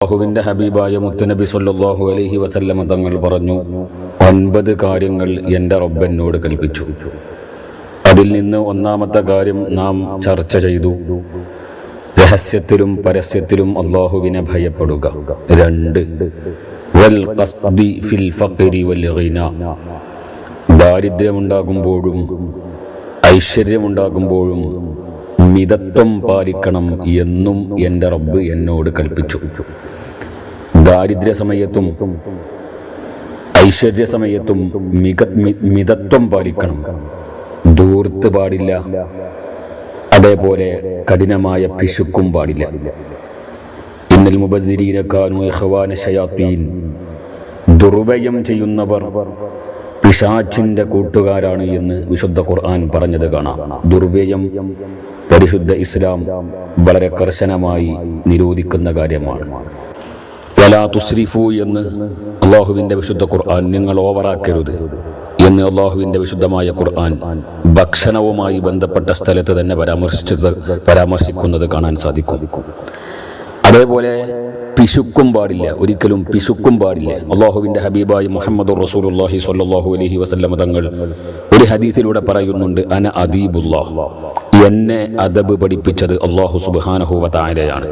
അള്ളാഹുവിന്റെ ഹബീബായ മുത്തുനബി സല്ലാഹു അലഹി വസല്ലമ തങ്ങൾ പറഞ്ഞു ഒൻപത് കാര്യങ്ങൾ എന്റെ റബ്ബെന്നോട് കൽപ്പിച്ചു. അതിൽ നിന്ന് ഒന്നാമത്തെ കാര്യം നാം ചർച്ച ചെയ്തു. രഹസ്യത്തിലും പരസ്യത്തിലും അള്ളാഹുവിനെ ഭയപ്പെടുക. രണ്ട് വൽ ഫിൽ ഫഖരി വൽ ദാരിദ്ര്യമുണ്ടാകുമ്പോഴും ഐശ്വര്യമുണ്ടാകുമ്പോഴും മിതത്വം പാലിക്കണം എന്നും എന്റെ റബ്ബ് എന്നോട് കൽപ്പിച്ചു. ദാരിദ്ര്യ സമയത്തും ഐശ്വര്യ സമയത്തും മിക മിതത്വം പാലിക്കണം. ദൂർത്ത് പാടില്ല. അതേപോലെ കഠിനമായ പിശുക്കും പാടില്ല. ഇന്നൽ മുബദ്ദിരീന കാനു ഇഖ്വാന ശയാത്തീൻ. ദുർവ്യയം ചെയ്യുന്നവർ പിശാച്ചിന്റെ കൂട്ടുകാരാണ് എന്ന് വിശുദ്ധ ഖുർആൻ പറഞ്ഞത് കാണാം. ദുർവ്യയം പരിശുദ്ധ ഇസ്ലാം വളരെ കർശനമായി നിരോധിക്കുന്ന കാര്യമാണ്. വലാ എന്ന് അള്ളാഹുവിന്റെ വിശുദ്ധ ഖുർആൻ നിങ്ങൾ ഓവറാക്കരുത് എന്ന് അള്ളാഹുവിന്റെ വിശുദ്ധമായ ഖുർആൻ ഭക്ഷണവുമായി ബന്ധപ്പെട്ട സ്ഥലത്ത് തന്നെ പരാമർശിച്ചത് പരാമർശിക്കുന്നത് കാണാൻ സാധിക്കും. അതേപോലെ പിശുക്കും പാടില്ല. ഒരിക്കലും പിശുക്കും പാടില്ല. അള്ളാഹുവിന്റെ ഹബീബായി മുഹമ്മദ് റസൂലുള്ളാഹി സ്വല്ലല്ലാഹു അലൈഹി വസല്ലമ തങ്ങൾ ഒരു ഹദീസിലൂടെ പറയുന്നുണ്ട് അന അദീബുല്ലാഹ് എന്നെ അദബ് പഠിപ്പിച്ചത് അള്ളാഹു സുബാനഹുവതാരയാണ്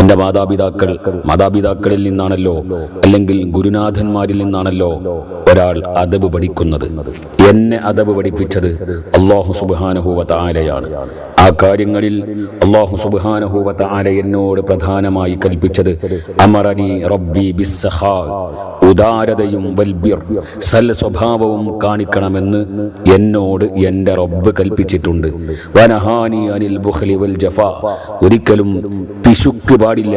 എന്റെ മാതാപിതാക്കൾ മാതാപിതാക്കളിൽ നിന്നാണല്ലോ അല്ലെങ്കിൽ ഗുരുനാഥന്മാരിൽ നിന്നാണല്ലോ ഒരാൾ അദബ് പഠിക്കുന്നത്. എന്നെ അദബ് പഠിപ്പിച്ചത് അള്ളാഹു സുബാനഹുവതാരയാണ് ആ കാര്യങ്ങളിൽ അള്ളാഹു സുബ്ഹാനഹു വതആല എന്നോട് പ്രധാനമായി കൽപ്പിച്ചത് അമറനി റബ്ബി ബിസ്സഹ ഉദാരതയും വൽബിർ. സൽ സ്വഭാവവും കാണിക്കണമെന്ന് എന്നോട് എന്റെ റബ്ബ് കൽപ്പിച്ചിട്ടുണ്ട്. വനഹാനി അനിൽ ബുഖ്ലി വൽ ജഫാ. ഒരിക്കലും പിശുക്ക് പാടില്ല.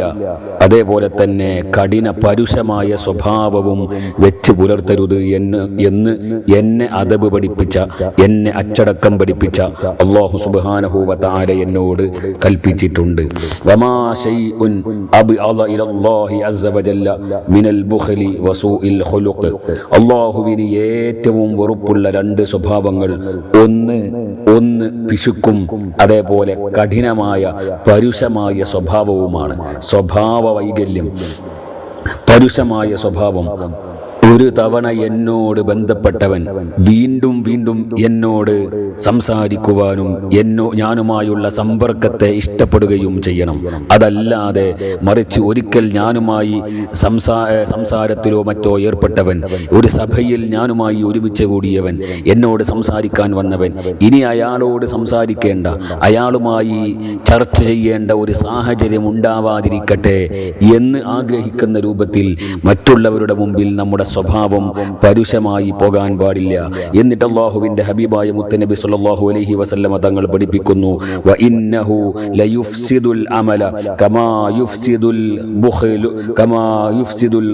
അതേപോലെ തന്നെ കഠിന പരുഷമായ സ്വഭാവവും വെച്ച് പുലർത്തരുത് എന്ന് എന്ന് എന്നെ അതബ് പഠിപ്പിച്ച എന്നെ അച്ചടക്കം പഠിപ്പിച്ച അള്ളാഹു സുബ്ഹാനഹു വതആല എന്നോട് കൽപ്പിച്ചിട്ടുണ്ട്. വമാ ശൈഉൻ അബ്അദ ഇലല്ലാഹി അസ്സ വജല്ല മിനൽ ബുഖലി വസൂഇൽ ഖുലുഖ്. അള്ളാഹുവിന് ഏറ്റവും വെറുപ്പുള്ള രണ്ട് സ്വഭാവങ്ങൾ ഒന്ന് ഒന്ന് പിശുക്കും അതേപോലെ കഠിനമായ പരുഷമായ സ്വഭാവവുമാണ്. സ്വഭാവ വൈകല്യം. പരുഷമായ സ്വഭാവം. ഒരു തവണ എന്നോട് ബന്ധപ്പെട്ടവൻ വീണ്ടും വീണ്ടും എന്നോട് സംസാരിക്കുവാനും എന്നോ ഞാനുമായുള്ള സമ്പർക്കത്തെ ഇഷ്ടപ്പെടുകയും ചെയ്യണം. അതല്ലാതെ മറിച്ച് ഒരിക്കൽ ഞാനുമായി സംസാ സംസാരത്തിലോ മറ്റോ ഏർപ്പെട്ടവൻ ഒരു സഭയിൽ ഞാനുമായി ഒരുമിച്ച് കൂടിയവൻ എന്നോട് സംസാരിക്കാൻ വന്നവൻ ഇനി അയാളോട് സംസാരിക്കേണ്ട അയാളുമായി ചർച്ച ചെയ്യേണ്ട ഒരു സാഹചര്യം ഉണ്ടാവാതിരിക്കട്ടെ എന്ന് ആഗ്രഹിക്കുന്ന രൂപത്തിൽ മറ്റുള്ളവരുടെ മുമ്പിൽ നമ്മുടെ സ്വഭാവം പരുഷമായി പോകാൻ പാടില്ല. എന്നിട്ട് അള്ളാഹുവിന്റെ ഹബീബായ മുത്തനബി സല്ലാഹു അലഹി വസല്ലമ തങ്ങൾ പഠിപ്പിക്കുന്നു. കമാ യുഫ്സിദുൽ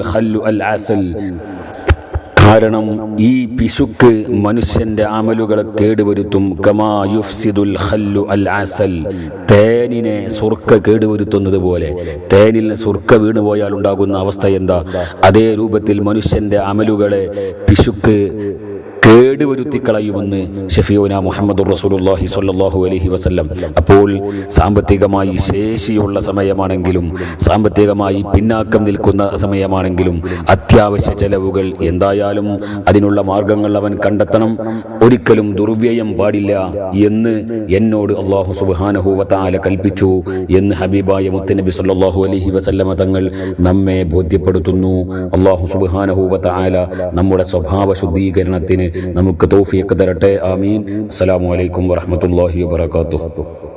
അസൽ. കാരണം ഈ പിശുക്ക് മനുഷ്യന്റെ അമലുകളെ കേടുവരുത്തും. കമാ യുഫ്സിദുൽ ഖല്ലു അൽ അസൽ. തേനിനെ സുർക്ക കേടുവരുത്തുന്നത് പോലെ. തേനിൽ സുർക്ക വീണുപോയാൽ ഉണ്ടാകുന്ന അവസ്ഥ എന്താ? അതേ രൂപത്തിൽ മനുഷ്യന്റെ അമലുകളെ പിശുക്ക് കേടുവരുത്തി കളയുമെന്ന് ഷഫിയോന മുഹമ്മദ് റസൂലുള്ളാഹി സ്വല്ലല്ലാഹു അലൈഹി വസല്ലം. അപ്പോൾ സാമ്പത്തികമായി ശേഷിയുള്ള സമയമാണെങ്കിലും സാമ്പത്തികമായി പിന്നാക്കം നിൽക്കുന്ന സമയമാണെങ്കിലും അത്യാവശ്യ ചെലവുകൾ എന്തായാലും അതിനുള്ള മാർഗങ്ങൾ അവൻ കണ്ടെത്തണം. ഒരിക്കലും ദുർവ്യയം പാടില്ല എന്ന് എന്നോട് അള്ളാഹു സുബ്ഹാനഹു വതആല കൽപ്പിച്ചു എന്ന് ഹബീബായ മുത്തനബി സല്ലാഹു അലഹി വസല്ലമ തങ്ങൾ നമ്മെ ബോധ്യപ്പെടുത്തുന്നു. അള്ളാഹു സുബ്ഹാനഹു വതആല നമ്മുടെ സ്വഭാവ ശുദ്ധീകരണത്തിന് നമുക്ക് തോഫിയൊക്കെ തരട്ടെ. ആമീൻ. അസ്സലാമലൈക്കും അലൈക്കും വാത്തു